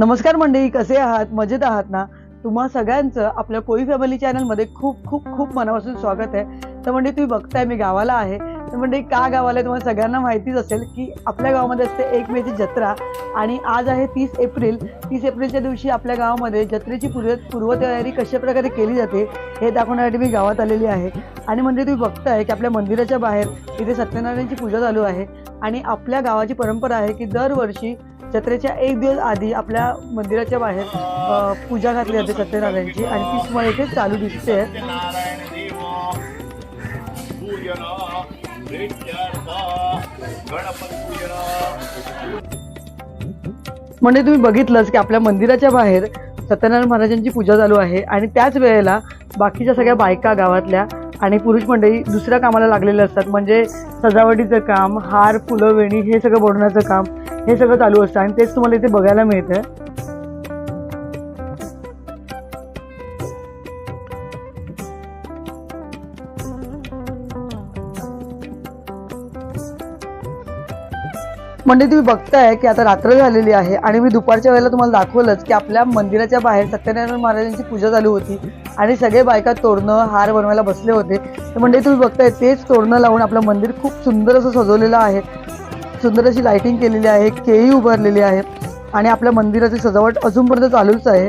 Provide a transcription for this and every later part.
नमस्कार मंडळी कसे आहात? मजेत आहात ना? तुम्हा सगळ्यांचं आपल्या कोळी फॅमिली चॅनलमध्ये खूप खूप खूप मनापासून स्वागत आहे. तर म्हणजे तुम्ही बघताय मी गावाला आहे. तर म्हणजे का गावाला आहे तुम्हाला सगळ्यांना माहितीच असेल की आपल्या गावामध्ये असते एक मेची जत्रा आणि आज आहे तीस एप्रिल. तीस एप्रिलच्या दिवशी आपल्या गावामध्ये जत्रेची पूर्व पूर्वतयारी कशा प्रकारे केली जाते हे दाखवण्यासाठी मी गावात आलेली आहे. आणि म्हणजे तुम्ही बघताय की आपल्या मंदिराच्या बाहेर इथे सत्यनारायणची पूजा चालू आहे आणि आपल्या गावाची परंपरा आहे की दरवर्षी जत्रेच्या एक दिवस आधी आपल्या मंदिराच्या बाहेर पूजा घातली जाते सत्यनारायणची आणि ती तुम्हाला इथे चालू दिसते. म्हणजे तुम्ही बघितलंच की आपल्या मंदिराच्या बाहेर सत्यनारायण महाराजांची पूजा चालू आहे आणि त्याच वेळेला बाकीच्या सगळ्या बायका गावातल्या आणि पुरुष मंडळी दुसऱ्या कामाला लागलेले असतात. म्हणजे सजावटीचं काम हार फुलं वेणी हे सगळं बनवण्याचं काम हे सगळं चालू असतं आणि तेच तुम्हाला इथे बघायला मिळतं म्हणजे तुम्ही बघताय की आता रात्र झालेली आहे आणि मी दुपारच्या वेळेला तुम्हाला दाखवलंच की आपल्या मंदिराच्या बाहेर सत्यनारायण महाराजांची पूजा चालू होती आणि सगळे बायका तोरणं हार बनवायला बसले होते. तर म्हणजे तुम्ही बघताय तेच तोरणं लावून आपलं मंदिर खूप सुंदर असं सजवलेलं आहे. सुंदर अशी लायटिंग केलेली आहे केळी उभारलेली आहे आणि आपल्या मंदिराची सजावट अजूनपर्यंत चालूच आहे.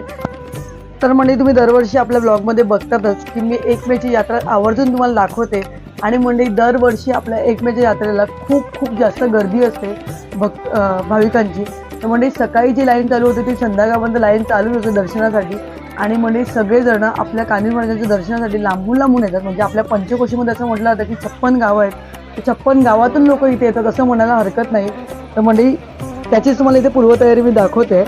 तर म्हणजे तुम्ही दरवर्षी आपल्या ब्लॉगमध्ये बघतातच की मी एक मेची यात्रा आवर्जून तुम्हाला दाखवते आणि म्हणजे दरवर्षी आपल्या एक मेच्या यात्रेला खूप खूप जास्त गर्दी असते भक्त भाविकांची. तर म्हणजे सकाळी जी लाईन चालू होते ती संध्याकाळपर्यंत लाईन चालूच होते दर्शनासाठी आणि म्हणजे सगळेजण आपल्या कानिर महाराजांच्या दर्शनासाठी लांबून लांबून येतात. म्हणजे आपल्या पंचकोशीमध्ये असं म्हटलं जातं की छप्पन गावं आहेत. छप्पन गावातून लोक इथे येतात असं म्हणायला हरकत नाही. तर म्हणजे त्याचीच तुम्हाला इथे पूर्वतयारी मी दाखवते.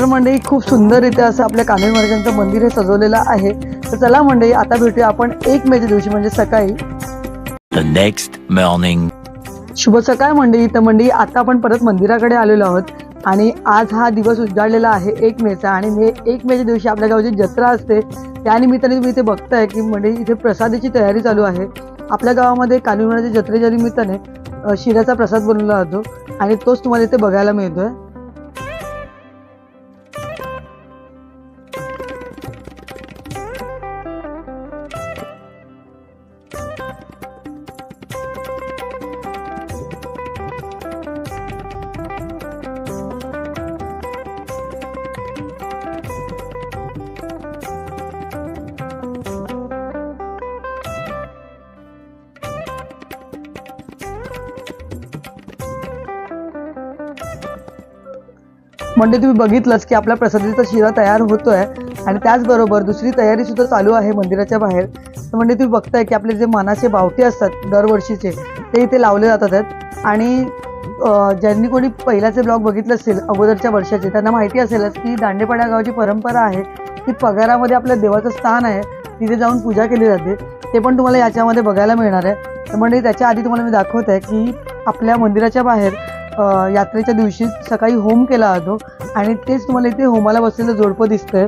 तर मंडळी खूप सुंदररित्या असं आपल्या कान्हे महाराजांचं मंदिर हे सजवलेलं आहे. तर चला मंडळी आता भेटूया आपण एक मेच्या दिवशी म्हणजे सकाळी. The next morning. शुभ सकाळ मंडळी तर मंडळी आता आपण परत मंदिराकडे आलेलो आहोत. आणि आज हा दिवस उजाडलेला आहे एक मेचा. आणि मे एक मेच्या दिवशी आपल्या गावची जत्रा असते. त्यानिमित्ताने तुम्ही इथे बघताय की मंडळी इथे प्रसादाची तयारी चालू आहे. आपल्या गावामध्ये कालिवणाच्या जत्रेच्या निमित्ताने शिऱ्याचा प्रसाद बनवला जातो. आणि तोच तुम्हाला इथे बघायला मिळतोय. म्हणजे तुम्ही बघितलंच की आपल्या प्रसादीचा शिरा तयार होतोय आणि त्याचबरोबर दुसरी तयारी सुद्धा चालू आहे मंदिराच्या बाहेर. तर म्हणजे तुम्ही बघताय की आपले जे मानाचे बावटे असतात दरवर्षीचे ते इथे लावले जातात आहेत. आणि ज्यांनी कोणी पहिल्याचे ब्लॉग बघितले असेल अगोदरच्या वर्षाचे त्यांना माहिती असेलच की दांडेपाड्या गावाची परंपरा आहे की पगारामध्ये आपलं देवाचं स्थान आहे तिथे जाऊन पूजा केली जाते. ते पण तुम्हाला याच्यामध्ये बघायला मिळणार आहे. तर म्हणजे त्याच्या आधी तुम्हाला मी दाखवत आहे की आपल्या मंदिराच्या बाहेर यात्रेच्या दिवशी सकाळी होम केला जातो आणि तेच तुम्हाला इथे होमाला बसलेलं जोडपं दिसतंय.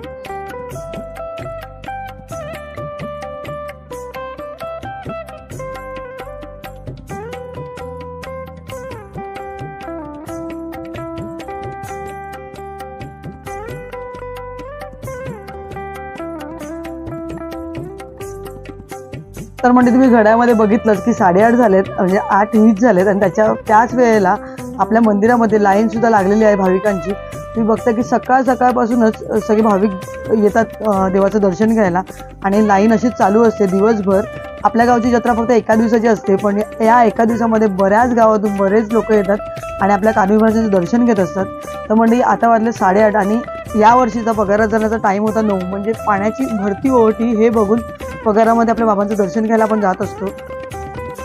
तर म्हणजे तुम्ही घड्यामध्ये बघितलं की साडेआठ झालेत म्हणजे आठ वीस झालेत आणि त्याच्या त्याच वेळेला आपल्या मंदिरामध्ये लाईन सुद्धा लागलेली आहे भाविकांची. तुम्ही बघता की सकाळ सकाळपासूनच सगळे भाविक येतात देवाचं दर्शन घ्यायला. आणि लाईन अशीच चालू असते दिवसभर. आपल्या गावची जत्रा फक्त एका दिवसाची असते पण या एका दिवसामध्ये बऱ्याच गावातून बरेच लोक येतात आणि आपल्या कान्ही दर्शन घेत असतात. तर म्हणजे आता वाजले साडेआठ आणि या वर्षीचा पगारात जाण्याचा टाईम होता नऊ. म्हणजे पाण्याची भरती ओहटी हे बघून पगारामध्ये आपल्या बाबांचं दर्शन घ्यायला आपण जात असतो.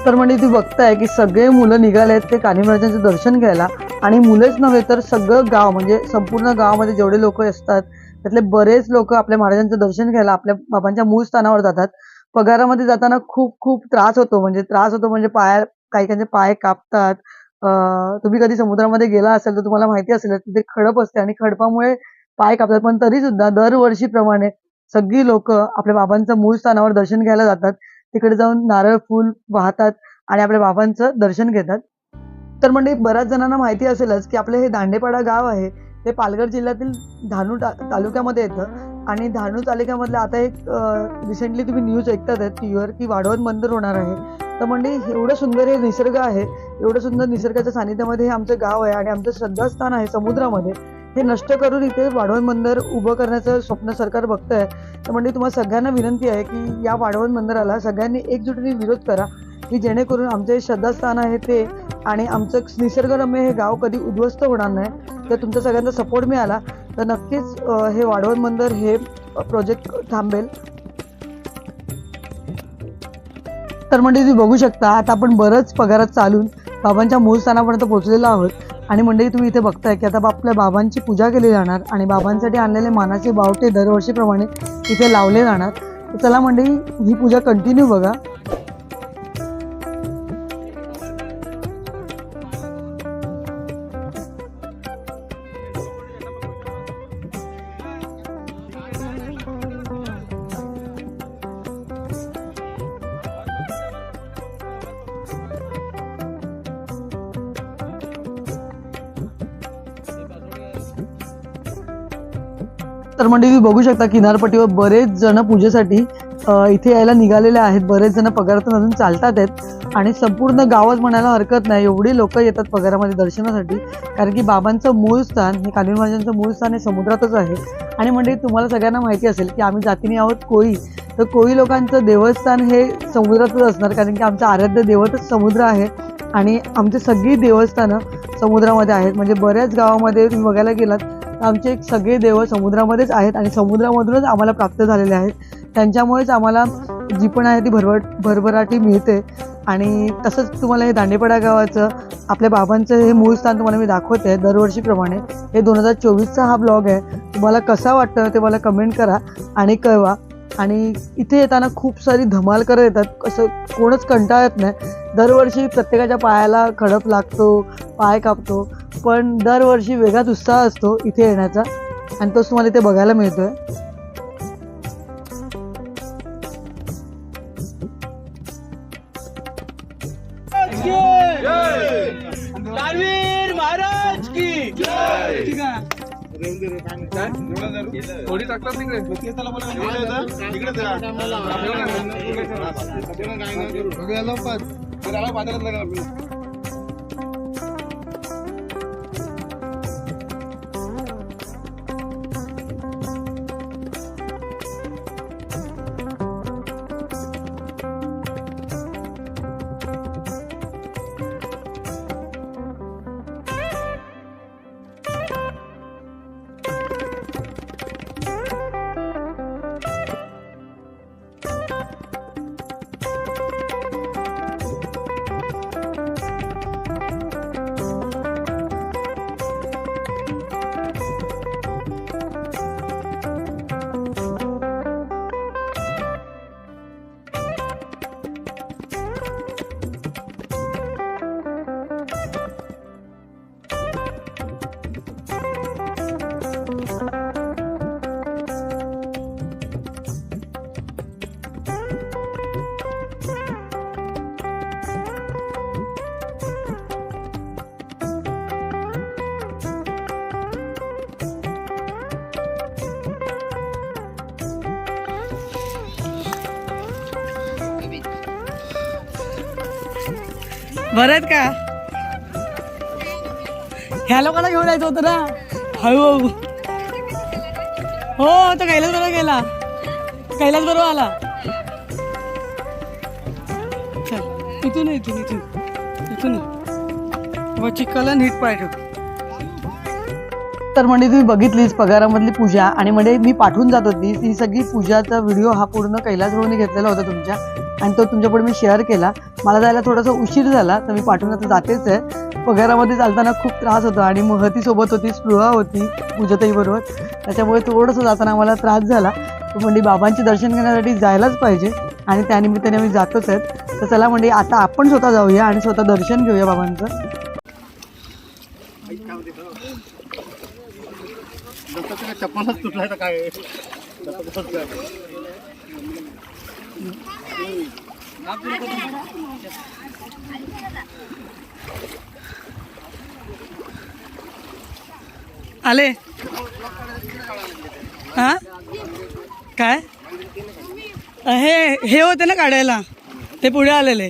तर म्हणजे ती बघताय की सगळे मुलं निघाले आहेत ते कान्हे महाराजांचं दर्शन घ्यायला. आणि मुलंच नव्हे तर सगळं गाव म्हणजे संपूर्ण गावामध्ये जेवढे लोक असतात त्यातले बरेच लोक आपल्या महाराजांचं दर्शन घ्यायला आपल्या बाबांच्या मूळ स्थानावर जातात. पगारामध्ये जाताना खूप खूप त्रास होतो. म्हणजे त्रास होतो म्हणजे पाया काही काहींचे पाय कापतात. तुम्ही कधी समुद्रामध्ये गेला असेल तर तुम्हाला माहिती असेल तिथे खडप असते आणि खडपामुळे पाय कापतात. पण तरी सुद्धा दरवर्षीप्रमाणे सगळी लोक आपल्या बाबांचं मूळ स्थानावर दर्शन घ्यायला जातात. तिकडे जाऊन नारळ फुल वाहतात आणि आपल्या बाबांचं दर्शन घेतात. तर म्हणजे बऱ्याच जणांना माहिती असेलच की आपलं हे दांडेपाडा गाव आहे. ते पालघर जिल्ह्यातील धानू ता तालुक्यामध्ये येतं. आणि धानू तालुक्यामधलं आता एक रिसेंटली तुम्ही न्यूज ऐकतात आहेत टी व्हीवर की वाढवण मंदिर होणार आहे. तर म्हणजे एवढं सुंदर हे निसर्ग आहे. एवढं सुंदर निसर्गाच्या सानिध्यामध्ये हे आमचं गाव आहे आणि आमचं श्रद्धास्थान आहे समुद्रामध्ये. हे नष्ट करून इथे वाढवण बंदर उभं करण्याचं स्वप्न सरकार बघतंय. तर म्हणजे तुम्हाला सगळ्यांना विनंती आहे की या वाढवण बंदराला सगळ्यांनी एकजुटीने विरोध करा की जेणेकरून आमचे श्रद्धास्थान आहे ते आणि आमचं निसर्गरम्य हे गाव कधी उद्ध्वस्त होणार नाही तर तुमचा सगळ्यांचा सपोर्ट मिळाला तर नक्कीच हे वाढवण बंदर हे प्रोजेक्ट थांबेल. तर म्हणजे तुम्ही बघू शकता आता आपण बरंच पगारात चालून बाबांच्या मूळ स्थानापर्यंत पोहोचलेलो आहोत. आणि मंडळी तुम्ही इथे बघताय की आता आपल्या बाबांची पूजा केली जाणार आणि बाबांसाठी आणलेले मानाचे बावटे दरवर्षीप्रमाणे इथे लावले जाणार. तर चला मंडळी ही पूजा कंटिन्यू बघा. तर म्हणजे तुम्ही बघू शकता किनारपट्टीवर बरेच जण पूजेसाठी इथे यायला निघालेले आहेत. बरेच जण पगारातून अजून चालतात आहेत. आणि संपूर्ण गावात म्हणायला हरकत नाही. एवढी लोक येतात पगारामध्ये दर्शनासाठी. कारण की बाबांचं मूळ स्थान हे कालीन महाराजांचं मूळ स्थान हे समुद्रातच आहे. आणि म्हणजे तुम्हाला सगळ्यांना माहिती असेल की आम्ही जातीने आहोत कोळी. तर कोळी लोकांचं देवस्थान हे समुद्रातच असणार. कारण की आमचं आराध्य देवतच समुद्र आहे. आणि आमची सगळी देवस्थानं समुद्रामध्ये आहेत. म्हणजे बऱ्याच गावामध्ये तुम्ही बघायला गेलात आमचे सगळे देव समुद्रामध्येच आहेत आणि समुद्रामधूनच आम्हाला प्राप्त झालेले आहेत. त्यांच्यामुळेच आम्हाला जी पण आहे ती भरभट भरभराटी मिळते. आणि तसंच तुम्हाला हे दांडेपाडा गावाचं आपल्या बाबांचं हे मूळ स्थान तुम्हाला मी दाखवते आहे दरवर्षीप्रमाणे. हे दोन हजार चोवीसचा हा ब्लॉग आहे. तुम्हाला कसा वाटतं ते मला कमेंट करा आणि कळवा. आणि इथे येताना खूप सारी धमाल करत येतात. असं कोणच कंटाळत नाही. दरवर्षी प्रत्येकाच्या पायाला खडप लागतो पाय कापतो. पण दरवर्षी वेगळाच उत्साह असतो इथे येण्याचा. आणि तोच तुम्हाला इथे बघायला मिळतोय. दानवीर महाराज की थोडी टाकतात तिकडे बरं का? ह्या लोकांना घेऊन जायचं होतं ना? हळूहळू हो तो कैलास बरोबर गेला. कैलास बरोबर आला. चल इथून इथून इथून. इथून व चिक्काला नीट तर म्हणजे तुम्ही बघितलीच पगारामधली पूजा. आणि म्हणजे मी पाठवून जात होती. ती सगळी पूजाचा व्हिडिओ हा पूर्ण कैलास भाऊने घेतलेला होता तुमच्या. आणि तो तुमच्यापुढे मी शेअर केला. मला जायला थोडासा उशीर झाला तर मी पाठवून आता जातेच आहे. पगारामध्ये चालताना खूप त्रास होता आणि महतीसोबत होती स्पृहा होती पूजाताईबरोबर त्याच्यामुळे थोडंसं जाताना मला त्रास झाला. तर म्हणजे बाबांचे दर्शन घेण्यासाठी जायलाच पाहिजे. आणि त्यानिमित्ताने मी जातोच आहेत तर चला म्हणजे आता आपण स्वतः जाऊया आणि स्वतः दर्शन घेऊया बाबांचं. चप्पलच तुटलाय तर काय. आले? हा? काय? हे हे होते ना काढायला. ते पुढे आलेले.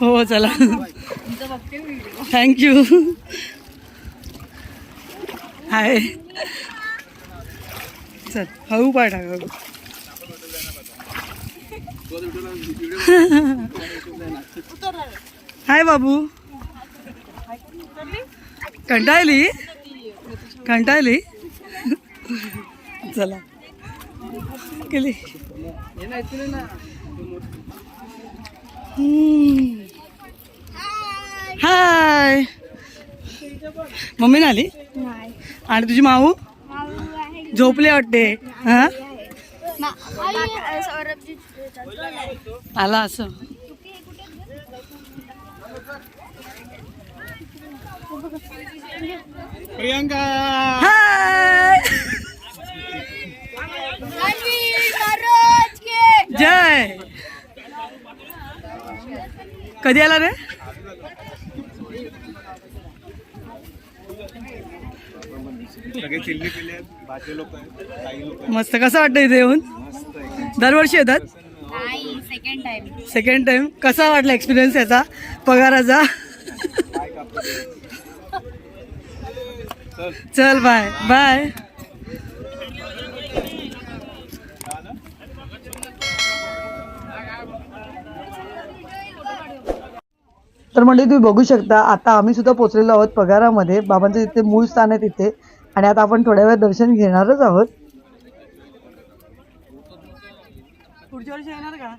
हो चला. थँक्यू हाय चल हळू टाक हळू. हाय बाबू. कंटाळली? कंटाळली? चला. केली. हाय. मम्मी ना आली? आणि तुझी माऊ? झोपले वाटते. हा? आला असं. प्रियंका! हाय! जय! कधी आला रे? सगळे चिल्ली पिल्ले लोक काही लोक मस्त कसं वाटतं इथे येऊन? दरवर्षी येतात? नाही सेकंड टाइम सेकंड टाइम कसा वाटला एक्सपिरियन्स याचा? पगाराचा? चल. बाय बाय तर म्हणजे तुम्ही बघू शकता आता आम्ही सुद्धा पोचलेलो आहोत पगारामध्ये. बाबांचं जिथे मूळ स्थान आहे तिथे. आणि आता आपण थोड्या वेळ दर्शन घेणारच आहोत. पुढच्या वर्षी येणार का?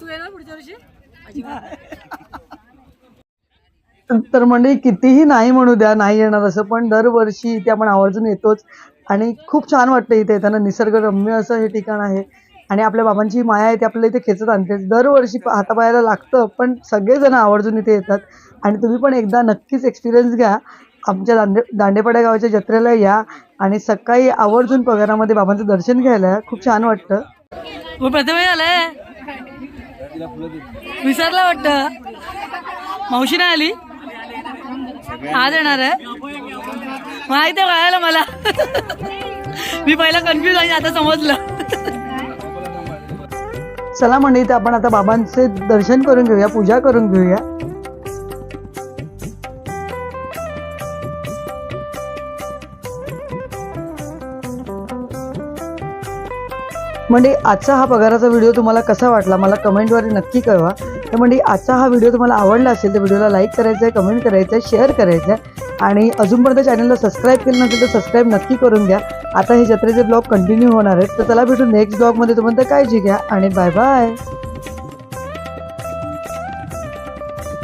तू येणार पुढच्या वर्षी? तर म्हणजे कितीही नाही म्हणू द्या नाही येणार असं पण दरवर्षी इथे आपण आवर्जून येतोच. आणि खूप छान वाटतं इथे येताना निसर्गरम्य असं हे ठिकाण आहे. आणि आपल्या बाबांची माया आहे ती आपल्याला इथे खेचत आणते. दरवर्षी हातापायाला लागतं पण सगळेजण आवर्जून इथे येतात. आणि तुम्ही पण एकदा नक्कीच एक्सपिरियन्स घ्या. आमच्या दांडे दांडेपाड्या गावाच्या जत्रेला या आणि सकाळी आवर्जून पगारामध्ये बाबांचं दर्शन घ्यायला. खूप छान वाटतं. प्रथम आलाय विसरला वाटतं? मावशी नाही आली? आज येणार आहे? माहिती आहे कळायला मला. मी पहिला कन्फ्युज आहे आता समजलं. चला म्हणजे आपण आता बाबांचे दर्शन करून घेऊया पूजा करून घेऊया. म्हणजे आजचा हा पगाराचा व्हिडिओ तुम्हाला कसा वाटला मला कमेंटद्वारे नक्की कळवा. तर म्हणजे आजचा हा व्हिडिओ तुम्हाला आवडला असेल तर व्हिडिओला लाईक करायचा आहे कमेंट करायचं आहे शेअर करायचं आहे आणि अजूनपर्यंत चॅनलला सबस्क्राईब केलं नसेल तर सबस्क्राईब नक्की करून घ्या. आता हे जत्रेचे ब्लॉग कंटिन्यू होणार आहेत तर चला भेटू नेक्स्ट ब्लॉगमध्ये तुम्हाला काळजी घ्या आणि बाय बाय